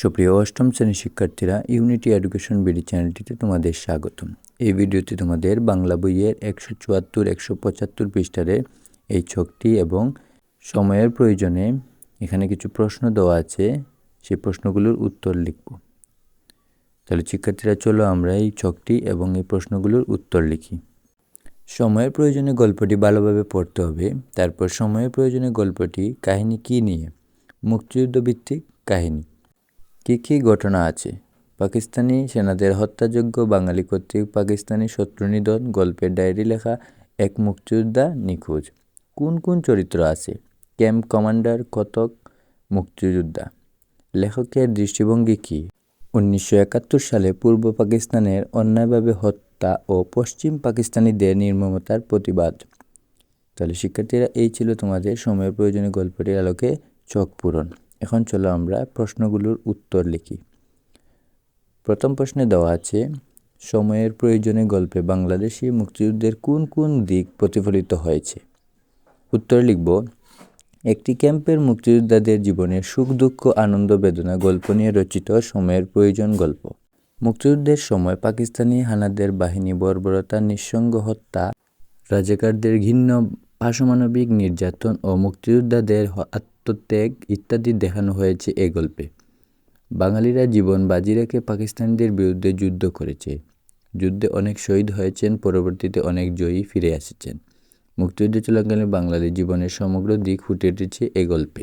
সুপ্রিয় অষ্টম শ্রেণির শিক্ষার্থীরা ইউনিটি এডুকেশন বিডি চ্যানেলটিতে তোমাদের স্বাগতম। এই ভিডিওতে তোমাদের বাংলা বইয়ের একশো চুয়াত্তর, একশো পঁচাত্তর পৃষ্ঠারে এই ছকটি এবং সময়ের প্রয়োজনে এখানে কিছু প্রশ্ন দেওয়া আছে সেই প্রশ্নগুলোর উত্তর লিখব। তাহলে শিক্ষার্থীরা, চলো আমরা এই ছকটি এবং এই প্রশ্নগুলোর উত্তর লিখি। সময়ের প্রয়োজনে গল্পটি ভালোভাবে পড়তে হবে, তারপর সময়ের প্রয়োজনে গল্পটি, কাহিনী কী নিয়ে? মুক্তিযুদ্ধ ভিত্তিক কাহিনী। কী কী ঘটনা আছে? পাকিস্তানি সেনাদের হত্যাযোগ্য বাঙালি কর্তৃক পাকিস্তানি শত্রু নিধন গল্পের ডায়েরি লেখা এক মুক্তিযোদ্ধা নিখোঁজ। কোন কোন চরিত্র আছে? ক্যাম্প কমান্ডার, কতক, মুক্তিযোদ্ধা। লেখকের দৃষ্টিভঙ্গি কী? উনিশশো একাত্তর সালে পূর্ব পাকিস্তানের অন্যায়ভাবে হত্যা ও পশ্চিম পাকিস্তানিদের নির্মমতার প্রতিবাদ। তাহলে শিক্ষার্থীরা, এই ছিল তোমাদের সময়ের প্রয়োজনীয় গল্পটির আলোকে চোখ পূরণ। এখন চলো আমরা প্রশ্নগুলোর উত্তর লিখি। প্রথম প্রশ্নে দেওয়া আছে, সময়ের প্রয়োজনে গল্পে বাংলাদেশি মুক্তিযুদ্ধের কোন কোন দিক প্রতিফলিত হয়েছে? উত্তর লিখব, একটি ক্যাম্পের মুক্তিযোদ্ধাদের জীবনের সুখ, দুঃখ, আনন্দ, বেদনা গল্প নিয়ে রচিত সময়ের প্রয়োজন গল্প। মুক্তিযুদ্ধের সময় পাকিস্তানি হানাদের বাহিনী বর্বরতা, নিঃসঙ্গ হত্যা, রাজাকারদের ঘৃণ্য পাশমানবিক নির্যাতন ও মুক্তিযোদ্ধাদের আত্মত্যাগ ইত্যাদি দেখানো হয়েছে এ গল্পে। বাঙালিরা জীবন বাজি রেখে পাকিস্তানিদের বিরুদ্ধে যুদ্ধ করেছে। যুদ্ধে অনেক শহীদ হয়েছেন, পরবর্তীতে অনেক জয়ী ফিরে এসেছেন। মুক্তিযুদ্ধ চলাকালীন বাংলাদেশ জীবনের সমগ্র দিক ফুটে উঠেছে এ গল্পে।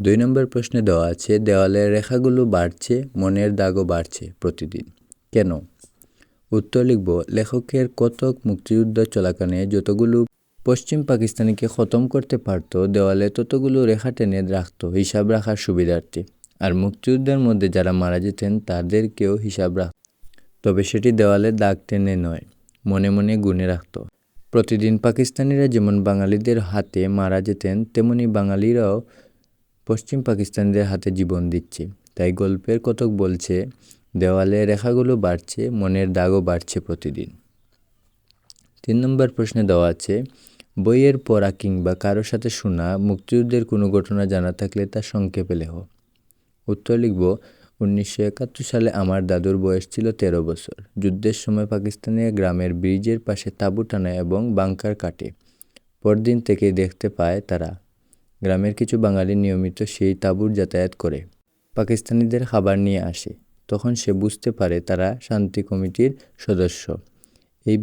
দুই নম্বর প্রশ্নে দেওয়া আছে, দেওয়ালের রেখাগুলো বাড়ছে, মনের দাগও বাড়ছে প্রতিদিন। কেন? উত্তর লিখব, লেখকের কতক মুক্তিযুদ্ধ চলাকালীন যতগুলো পশ্চিম পাকিস্তানিকে খতম করতে পারত দেওয়ালে ততগুলো রেখা টেনে রাখত হিসাব রাখার সুবিধার্থে। আর মুক্তিযুদ্ধের মধ্যে যারা মারা যেতেন, তাদেরকেও হিসাব রাখত তবে সেটি দেওয়ালে দাগ টেনে নয়, মনে মনে গুনে রাখত। প্রতিদিন পাকিস্তানিরা যেমন বাঙালিদের হাতে মারা যেতেন, তেমনি বাঙালিরাও পশ্চিম পাকিস্তানিদের হাতে জীবন দিচ্ছে। তাই গল্পের কতক বলছে, দেওয়ালে রেখাগুলো বাড়ছে, মনের দাগও বাড়ছে প্রতিদিন। তিন নম্বর প্রশ্নে দেওয়া আছে বইয়ের পড়া কিংবা কারও সাথে শোনা, মুক্তিযুদ্ধের কোনো ঘটনা জানা থাকলে তা সংক্ষেপে লেখ। উত্তর লিখব, উনিশশো একাত্তর সালে আমার দাদুর বয়স ছিল তেরো বছর। যুদ্ধের সময় পাকিস্তানের গ্রামের ব্রিজের পাশে তাঁবু টানায় এবং বাংকার কাটে। পরদিন থেকে দেখতে পায় তারা, গ্রামের কিছু বাঙালি নিয়মিত সেই তাঁবুর যাতায়াত করে। পাকিস্তানিদের খাবার নিয়ে আসে। তখন সে বুঝতে পারে তারা শান্তি কমিটির সদস্য। এই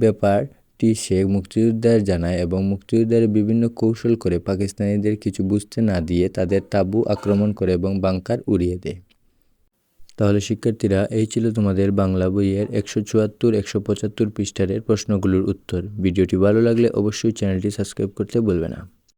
ব্যাপারটি শেখ মুক্তিযোদ্ধার জানায় এবং মুক্তিযোদ্ধার বিভিন্ন কৌশল করে পাকিস্তানিদের কিছু বুঝতে না দিয়ে তাদের তাঁবু আক্রমণ করে এবং বাংকার উড়িয়ে দেয়। তাহলে শিক্ষার্থীরা, এই ছিল তোমাদের বাংলা বইয়ের একশো চুয়াত্তর, একশো পঁচাত্তর পৃষ্ঠারের প্রশ্নগুলোর উত্তর। ভিডিওটি ভালো লাগলে অবশ্যই চ্যানেলটি সাবস্ক্রাইব করতে বলবে না।